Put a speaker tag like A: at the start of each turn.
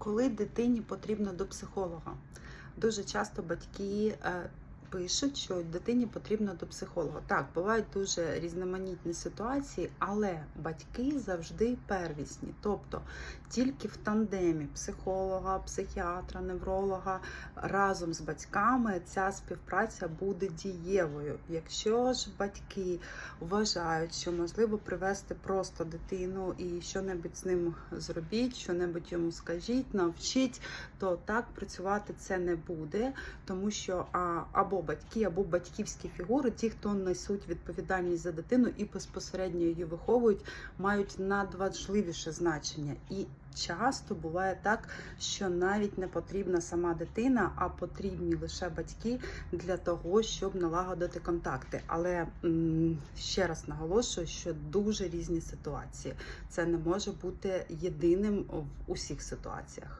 A: Коли дитині потрібно до психолога? Дуже часто батьки е, пишуть, що дитині потрібно до психолога. Так, бувають дуже різноманітні ситуації, але батьки завжди первісні. Тобто тільки в тандемі психолога, психіатра, невролога разом з батьками ця співпраця буде дієвою. Якщо ж батьки вважають, що можливо привести просто дитину і що-небудь з ним зробіть, що-небудь йому скажіть, навчіть, то так працювати це не буде, тому що а, або батьки, або батьківські фігури, ті, хто несуть відповідальність за дитину і безпосередньо її виховують, мають надважливіше значення. І часто буває так, що навіть не потрібна сама дитина, а потрібні лише батьки для того, щоб налагодити контакти. Але ще раз наголошую, що дуже різні ситуації. Це не може бути єдиним в усіх ситуаціях.